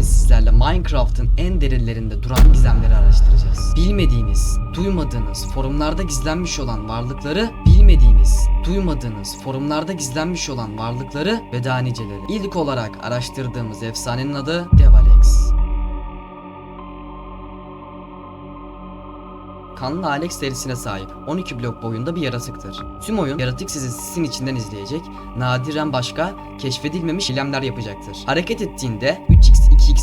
Bugün sizlerle Minecraft'ın en derinlerinde duran gizemleri araştıracağız. Bilmediğiniz, duymadığınız, forumlarda gizlenmiş olan varlıkları, bilmediğiniz, duymadığınız, forumlarda gizlenmiş olan varlıkları ve daha niceleri. İlk olarak araştırdığımız efsanenin adı Devalex. Kanlı Alex serisine sahip 12 blok boyunda bir yaratıktır. Tüm oyun yaratık sizi sisin içinden izleyecek, nadiren başka keşfedilmemiş eylemler yapacaktır. Hareket ettiğinde 3x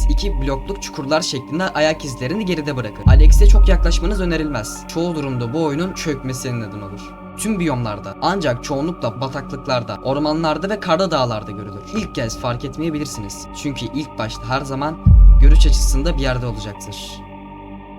2x2 blokluk çukurlar şeklinde ayak izlerini geride bırakır. Alex'e çok yaklaşmanız önerilmez. Çoğu durumda bu oyunun çökmesine neden olur. Tüm biyomlarda ancak çoğunlukla bataklıklarda, ormanlarda ve karda dağlarda görülür. İlk kez fark etmeyebilirsiniz. Çünkü ilk başta her zaman görüş açısında bir yerde olacaktır.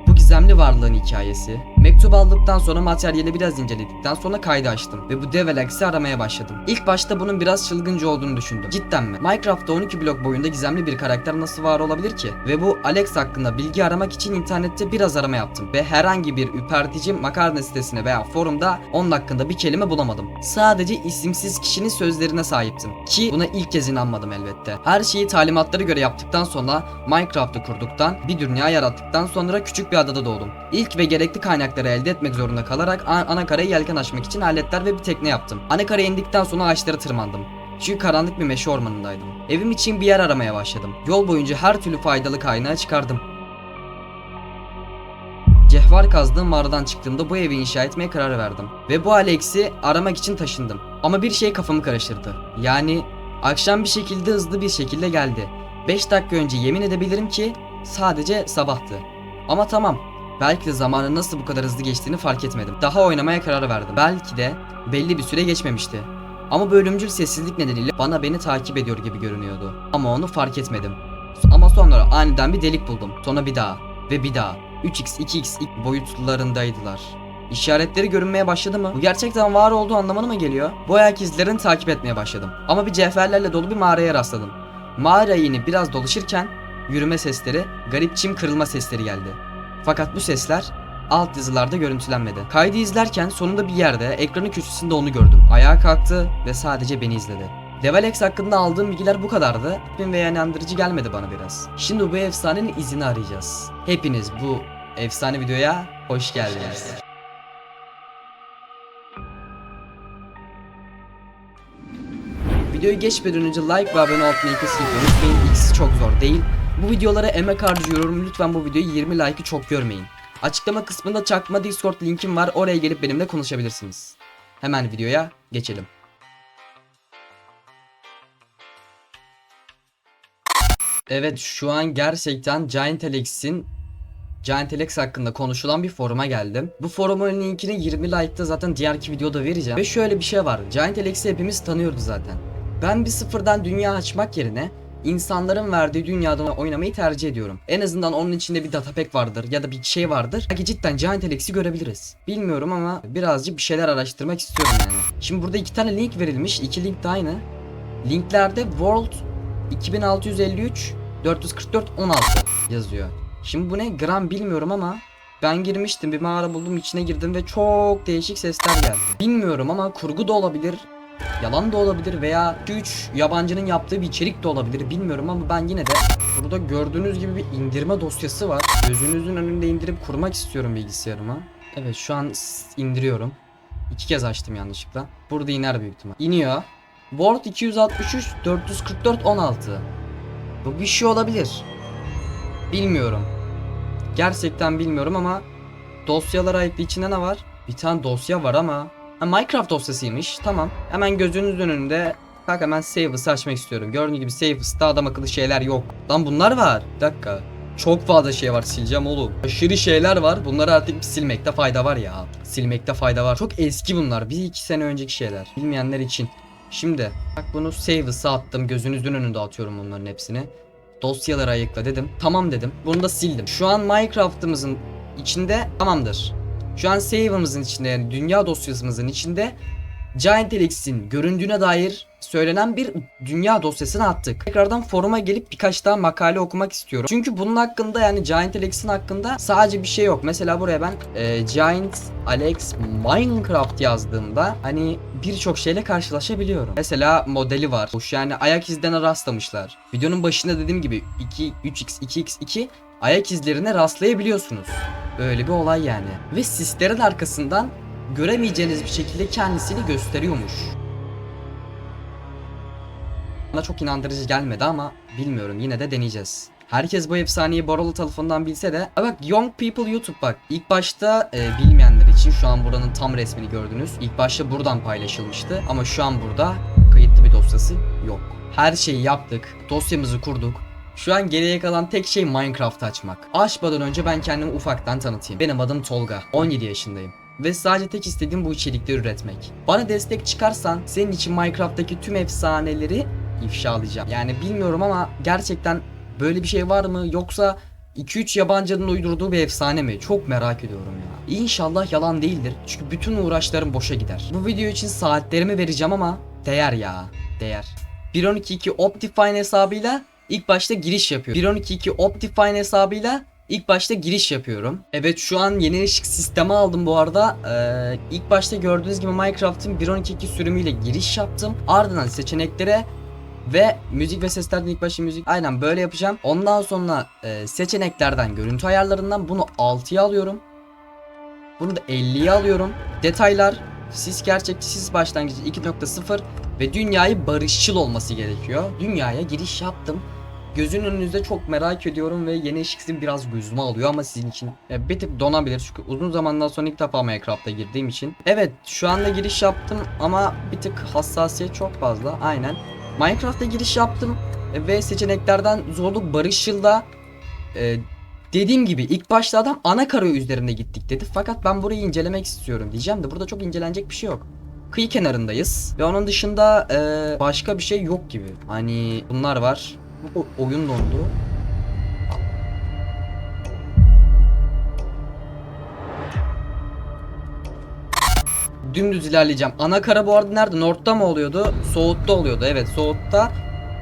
Bu gizemli varlığın hikayesi. Mektup aldıktan sonra materyali biraz inceledikten sonra kaydı açtım ve bu Develex'i aramaya başladım. İlk başta bunun biraz çılgınca olduğunu düşündüm. Cidden mi? Minecraft'ta 12 blok boyunda gizemli bir karakter nasıl var olabilir ki? Ve bu Alex hakkında bilgi aramak için internette biraz arama yaptım ve herhangi bir üpertici makarna sitesine veya forumda onun hakkında bir kelime bulamadım. Sadece isimsiz kişinin sözlerine sahiptim. Ki buna ilk kez inanmadım elbette. Her şeyi talimatlara göre yaptıktan sonra Minecraft'ı kurduktan, bir dünya yarattıktan sonra küçük bir adada doğdum. İlk ve gerekli kaynakları elde etmek zorunda kalarak an- ana karaya yelken açmak için aletler ve bir tekne yaptım. Ana karaya indikten sonra ağaçlara tırmandım. Çünkü karanlık bir meşe ormanındaydım. Evim için bir yer aramaya başladım. Yol boyunca her türlü faydalı kaynağı çıkardım. Cehvar kazdığım mağaradan çıktığımda bu evi inşa etmeye karar verdim. Ve bu Alex'i aramak için taşındım. Ama bir şey kafamı karıştırdı. Yani akşam bir şekilde hızlı bir şekilde geldi. 5 dakika önce yemin edebilirim ki sadece sabahtı. Ama tamam. Belki de zamanın nasıl bu kadar hızlı geçtiğini fark etmedim. Daha oynamaya karar verdim. Belki de belli bir süre geçmemişti. Ama bu ölümcül sessizlik nedeniyle bana beni takip ediyor gibi görünüyordu. Ama onu fark etmedim. Ama sonra aniden bir delik buldum. Sonra bir daha ve bir daha. 3x 2x ilk boyutlarındaydılar. İşaretleri görünmeye başladı mı? Bu gerçekten var olduğu anlamına mı geliyor? Bu ayak izlerini takip etmeye başladım. Ama bir cevherlerle dolu bir mağaraya rastladım. Mağara yeni biraz dolaşırken yürüme sesleri, garip çim kırılma sesleri geldi. Fakat bu sesler alt yazılarda görüntülenmedi. Kaydı izlerken sonunda bir yerde ekranın köşesinde onu gördüm. Ayağa kalktı ve sadece beni izledi. Devalex hakkında aldığım bilgiler bu kadardı. Bin ve inandırıcı gelmedi bana biraz. Şimdi bu efsanenin izini arayacağız. Hepiniz bu efsane videoya hoş geldiniz. Videoyu geçmeden önce like ve abone olmayı kesinlikle unutmayın. İkisi çok zor değil. Bu videolara emek harcıyorum. Lütfen bu videoyu 20 like'ı çok görmeyin. Açıklama kısmında çakma Discord linkim var. Oraya gelip benimle konuşabilirsiniz. Hemen videoya geçelim. Evet şu an gerçekten Giant Alex'in Giant Alex hakkında konuşulan bir foruma geldim. Bu forumun linkini 20 like'da zaten diğerki videoda vereceğim. Ve şöyle bir şey var. Giant Alex'i hepimiz tanıyordu zaten. Ben bir sıfırdan dünya açmak yerine insanların verdiği dünyada oynamayı tercih ediyorum. En azından onun içinde bir datapack vardır ya da bir şey vardır. Belki cidden Giant Alex'i görebiliriz. Bilmiyorum ama birazcık bir şeyler araştırmak istiyorum yani. Şimdi burada iki tane link verilmiş. İki link de aynı. Linklerde World 2653 444 16 yazıyor. Şimdi bu ne gram bilmiyorum ama ben girmiştim bir mağara buldum içine girdim ve çok değişik sesler geldi. Bilmiyorum ama kurgu da olabilir. Yalan da olabilir veya 3 yabancının yaptığı bir içerik de olabilir bilmiyorum ama ben yine de burada gördüğünüz gibi bir indirme dosyası var. Gözünüzün önünde indirip kurmak istiyorum bilgisayarıma. Evet şu an indiriyorum. İki kez açtım yanlışlıkla. Burada iner büyük ihtimal. İniyor. Word 263 444 16. Bu bir şey olabilir. Bilmiyorum. Gerçekten bilmiyorum ama dosyalar ayıklı içinde ne var? Bir tane dosya var ama Minecraft dosyasıymış. Tamam. Hemen gözünüzün önünde Bak hemen Saves'ı açmak istiyorum. Gördüğünüz gibi Saves'ta adam akıllı şeyler yok. Lan bunlar var. Bir dakika. Çok fazla şey var sileceğim oğlum. Aşırı şeyler var. Bunları artık silmekte fayda var ya. Silmekte fayda var. Çok eski bunlar. Bir iki sene önceki şeyler. Bilmeyenler için. Şimdi bak bunu Saves'a attım. Gözünüzün önünde atıyorum bunların hepsini. Dosyaları ayıkla dedim. Tamam dedim. Bunu da sildim. Şu an Minecraft'ımızın içinde tamamdır. Şu an save'ımızın içinde yani dünya dosyasımızın içinde Giant Alex'in göründüğüne dair söylenen bir dünya dosyasını attık. Tekrardan foruma gelip birkaç daha makale okumak istiyorum. Çünkü bunun hakkında yani Giant Alex'in hakkında sadece bir şey yok. Mesela buraya ben e, Giant Alex Minecraft yazdığımda hani birçok şeyle karşılaşabiliyorum. Mesela modeli var. Hoş yani ayak izlerine rastlamışlar. Videonun başında dediğim gibi 2 3x 2x2 ayak izlerine rastlayabiliyorsunuz. Böyle bir olay yani. Ve sislerin arkasından göremeyeceğiniz bir şekilde kendisini gösteriyormuş. Bana çok inandırıcı gelmedi ama bilmiyorum yine de deneyeceğiz. Herkes bu efsaneyi Borolu tarafından bilse de bak Young People YouTube bak ilk başta e, bilmeyenler için şu an buranın tam resmini gördünüz. İlk başta buradan paylaşılmıştı ama şu an burada kayıtlı bir dosyası yok. Her şeyi yaptık, dosyamızı kurduk. Şu an geriye kalan tek şey Minecraft açmak. Açmadan önce ben kendimi ufaktan tanıtayım. Benim adım Tolga. 17 yaşındayım. Ve sadece tek istediğim bu içerikleri üretmek. Bana destek çıkarsan senin için Minecraft'taki tüm efsaneleri ifşalayacağım. Yani bilmiyorum ama gerçekten böyle bir şey var mı yoksa 2-3 yabancının uydurduğu bir efsane mi? Çok merak ediyorum ya. İnşallah yalan değildir. Çünkü bütün uğraşlarım boşa gider. Bu video için saatlerimi vereceğim ama değer ya. Değer. 1.12.2 Optifine hesabıyla ilk başta giriş yapıyorum. 1.12.2 Optifine hesabıyla ilk başta giriş yapıyorum. Evet şu an yeni ışık sistemi aldım bu arada. Ee, ilk başta gördüğünüz gibi Minecraft'ın 1.12.2 sürümüyle giriş yaptım. Ardından seçeneklere ve müzik ve seslerden ilk başta müzik aynen böyle yapacağım. Ondan sonra e, seçeneklerden görüntü ayarlarından bunu 6'ya alıyorum. Bunu da 50'ye alıyorum. Detaylar sis gerçekçi sis başlangıcı 2.0 ve dünyayı barışçıl olması gerekiyor. Dünyaya giriş yaptım. Gözün önünüzde çok merak ediyorum ve yeni ışıksın biraz gözüme alıyor ama sizin için e, bir tık donabilir çünkü uzun zamandan sonra ilk defa Minecraft'a girdiğim için. Evet şu anda giriş yaptım ama bir tık hassasiyet çok fazla aynen. Minecraft'a giriş yaptım ve seçeneklerden zorluk barışçılda e, dediğim gibi ilk başta ana kara üzerinde gittik dedi. Fakat ben burayı incelemek istiyorum diyeceğim de burada çok incelenecek bir şey yok. Kıyı kenarındayız ve onun dışında e, başka bir şey yok gibi. Hani bunlar var. Bu oyun dondu. Dümdüz ilerleyeceğim. Ana kara bu arada nerede? North'ta mı oluyordu? Soğut'ta oluyordu. Evet Soğut'ta.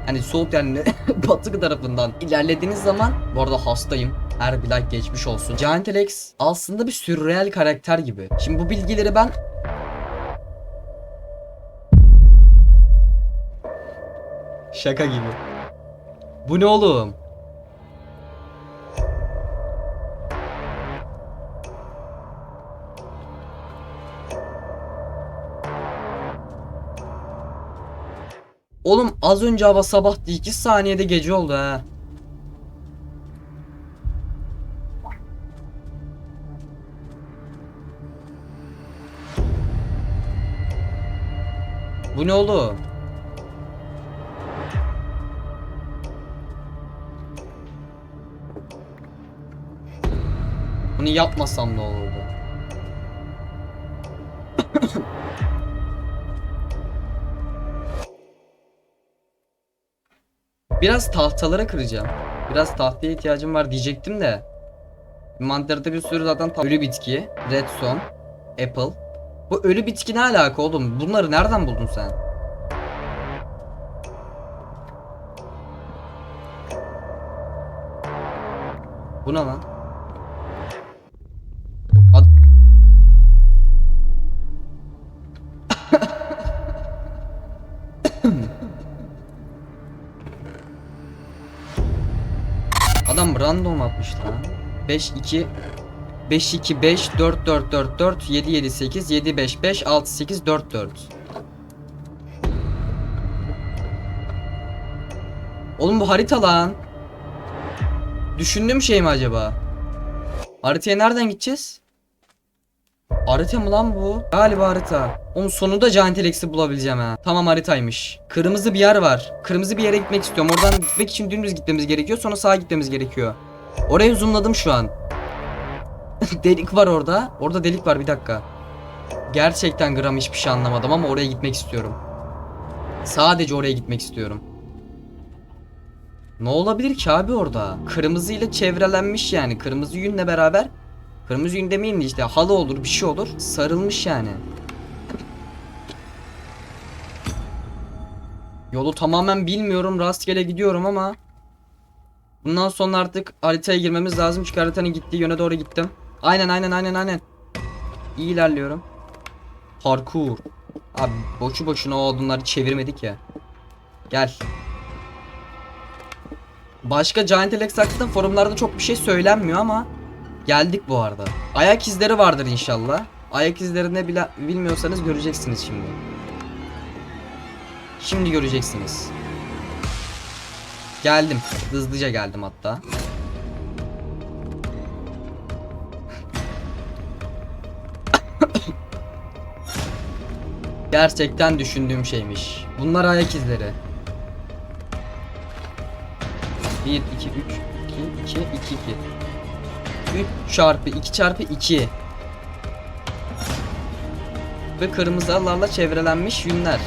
Hani Soğut yani batı tarafından ilerlediğiniz zaman bu arada hastayım. Her bir like geçmiş olsun. Giant Alex aslında bir sürreel karakter gibi. Şimdi bu bilgileri ben Şaka gibi. Bu ne oğlum? Oğlum az önce hava sabahtı 2 saniyede gece oldu ha. Bu ne oğlum? Bunu yapmasam ne olurdu? Biraz tahtalara kıracağım. Biraz tahtaya ihtiyacım var diyecektim de. Mantarda bir sürü zaten ölü bitki, redstone, apple. Bu ölü bitki ne alaka oğlum? Bunları nereden buldun sen? Bu ne lan? Adam random atmış lan. 5 2 5 2 5 4 4 4 4 7 7 8 7 5 5 6 8 4 4. Oğlum bu harita lan. Düşündüğüm şey mi acaba? Haritaya nereden gideceğiz? Harita mı lan bu? Galiba harita. Onun sonunda Giant Alex'i bulabileceğim ha. Tamam haritaymış. Kırmızı bir yer var. Kırmızı bir yere gitmek istiyorum. Oradan gitmek için dümdüz gitmemiz gerekiyor. Sonra sağa gitmemiz gerekiyor. Oraya zoomladım şu an. delik var orada. Orada delik var bir dakika. Gerçekten gram hiçbir şey anlamadım ama oraya gitmek istiyorum. Sadece oraya gitmek istiyorum. Ne olabilir ki abi orada? Kırmızı ile çevrelenmiş yani. Kırmızı yünle beraber. Kırmızı yün demeyeyim de işte halı olur bir şey olur. Sarılmış yani. Yolu tamamen bilmiyorum. Rastgele gidiyorum ama bundan sonra artık haritaya girmemiz lazım. Çünkü haritanın gittiği yöne doğru gittim. Aynen aynen aynen aynen. İyi ilerliyorum. Parkur. Abi boşu boşuna o odunları çevirmedik ya. Gel. Başka Giant Alex hakkında forumlarda çok bir şey söylenmiyor ama geldik bu arada. Ayak izleri vardır inşallah. Ayak izlerini bile bilmiyorsanız göreceksiniz şimdi. Şimdi göreceksiniz. Geldim. Hızlıca geldim hatta. Gerçekten düşündüğüm şeymiş. Bunlar ayak izleri. 1 2 3 2 2 2 2 3 çarpı 2 çarpı 2 Ve kırmızı alarla çevrelenmiş yünler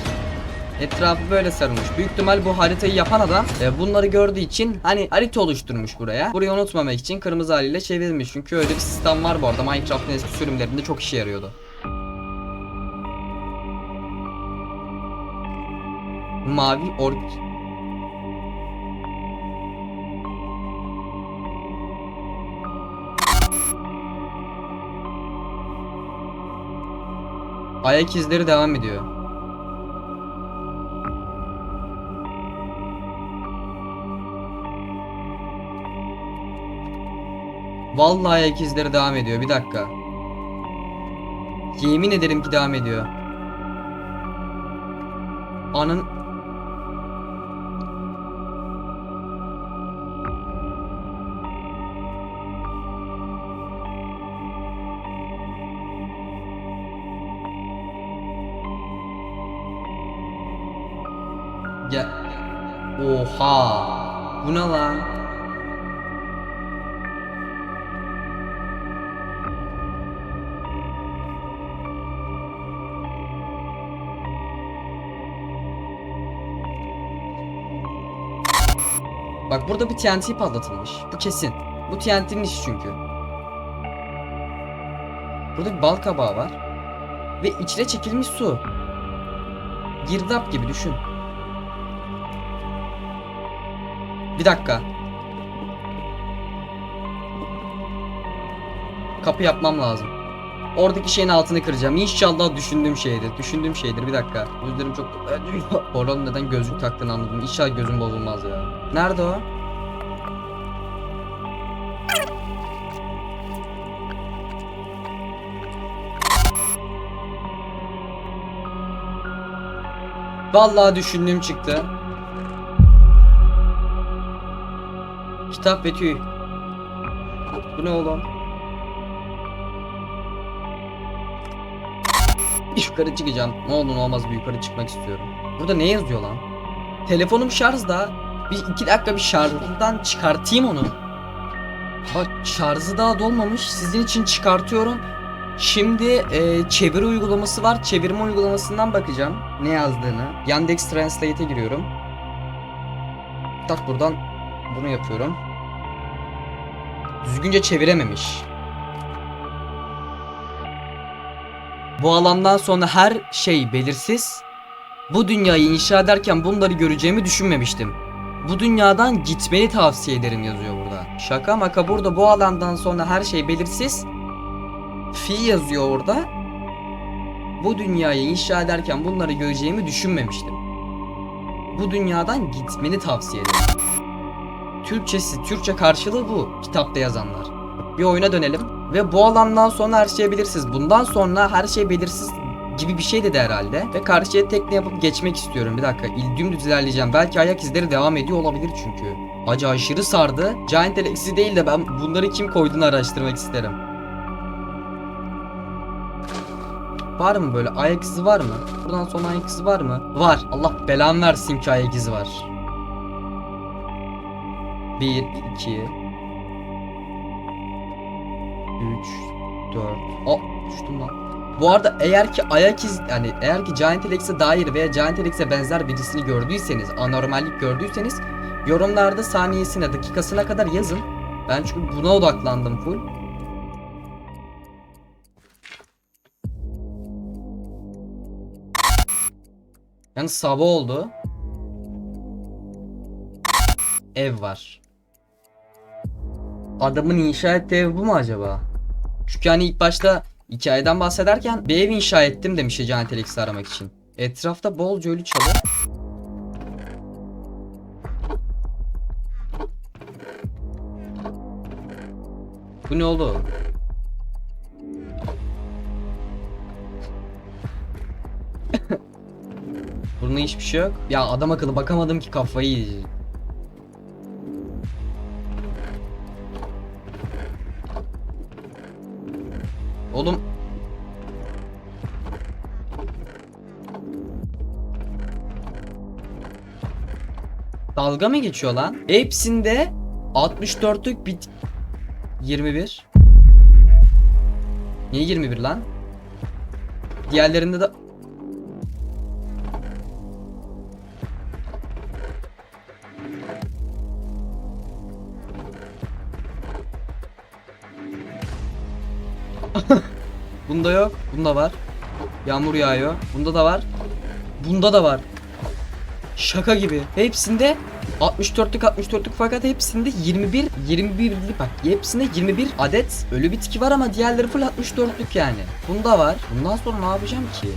Etrafı böyle sarılmış. Büyük ihtimal bu haritayı yapan adam e, bunları gördüğü için hani harita oluşturmuş buraya. Burayı unutmamak için kırmızı haliyle çevrilmiş. Çünkü öyle bir sistem var bu arada. Minecraft'ın eski sürümlerinde çok işe yarıyordu. Mavi ork Ayak izleri devam ediyor. Vallahi ayak izleri devam ediyor. Bir dakika. Yemin ederim ki devam ediyor. Anın Ya Oha. Bu ne lan? Bak burada bir TNT patlatılmış. Bu kesin. Bu TNT'nin işi çünkü. Burada bir bal kabağı var. Ve içine çekilmiş su. Girdap gibi düşün. Bir dakika. Kapı yapmam lazım. Oradaki şeyin altını kıracağım. İnşallah düşündüğüm şeydir. Düşündüğüm şeydir. Bir dakika. Gözlerim çok... Orhan neden gözlük taktığını anladım. İnşallah gözüm bozulmaz ya. Nerede o? Vallahi düşündüğüm çıktı. Kitap ve tüy. Bu ne oğlum? Yukarı çıkacağım. Ne olur ne olmaz bir yukarı çıkmak istiyorum. Burada ne yazıyor lan? Telefonum şarjda. Bir iki dakika bir şarjdan çıkartayım onu. Bak şarjı daha dolmamış. Sizin için çıkartıyorum. Şimdi e, çeviri uygulaması var. Çevirme uygulamasından bakacağım ne yazdığını. Yandex Translate'e giriyorum. Tak buradan bunu yapıyorum. Düzgünce çevirememiş. Bu alandan sonra her şey belirsiz. Bu dünyayı inşa ederken bunları göreceğimi düşünmemiştim. Bu dünyadan gitmeni tavsiye ederim yazıyor burada. Şaka maka burada bu alandan sonra her şey belirsiz. Fi yazıyor orada. Bu dünyayı inşa ederken bunları göreceğimi düşünmemiştim. Bu dünyadan gitmeni tavsiye ederim. Türkçesi, Türkçe karşılığı bu kitapta yazanlar. Bir oyuna dönelim ve bu alandan sonra her şey belirsiz. Bundan sonra her şey belirsiz gibi bir şey dedi herhalde. Ve karşıya tekne yapıp geçmek istiyorum. Bir dakika dümdüz ilerleyeceğim. Belki ayak izleri devam ediyor olabilir çünkü. Acı aşırı sardı. Giant Alex'i değil de ben bunları kim koyduğunu araştırmak isterim. Var mı böyle ayak izi var mı? Buradan sonra ayak izi var mı? Var. Allah belan versin ki ayak izi var. 1, 2 3 4 Aa düştüm lan. Bu arada eğer ki ayak iz yani eğer ki Giant Alex'e dair veya Giant Alex'e benzer birisini gördüyseniz, anormallik gördüyseniz yorumlarda saniyesine, dakikasına kadar yazın. Ben çünkü buna odaklandım full. Yani sabah oldu. ev var. Adamın inşa ettiği ev bu mu acaba? Çünkü hani ilk başta hikayeden bahsederken bir ev inşa ettim demişti Giant Alex'i aramak için. Etrafta bolca ölü çalı. Bu ne oğlum? Burada hiçbir şey yok. Ya adam akıllı bakamadım ki kafayı yiyecek. Oğlum Dalga mı geçiyor lan? Hepsinde 64'lük bit 21 Niye 21 lan? Diğerlerinde de Bunda yok. Bunda var. Yağmur yağıyor. Bunda da var. Bunda da var. Şaka gibi. Hepsinde 64'lük 64'lük fakat hepsinde 21 21'lik bak. Hepsinde 21 adet ölü bitki var ama diğerleri full 64'lük yani. Bunda var. Bundan sonra ne yapacağım ki?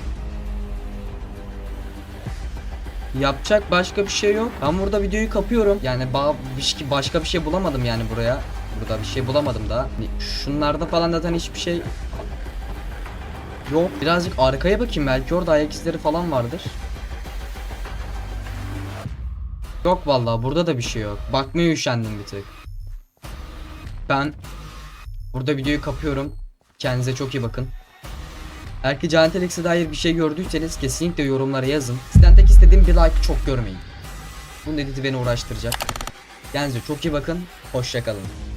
Yapacak başka bir şey yok. Ben burada videoyu kapıyorum. Yani şey- başka bir şey bulamadım yani buraya. Burada bir şey bulamadım daha. Hani Şunlarda falan zaten hiçbir şey yok. Birazcık arkaya bakayım belki orada ayak izleri falan vardır. Yok vallahi burada da bir şey yok. Bakmaya üşendim bir tık. Ben burada videoyu kapıyorum. Kendinize çok iyi bakın. Eğer ki Giant dair bir şey gördüyseniz kesinlikle yorumlara yazın. Sizden tek istediğim bir like çok görmeyin. Bunun editi beni uğraştıracak. Kendinize çok iyi bakın. Hoşçakalın.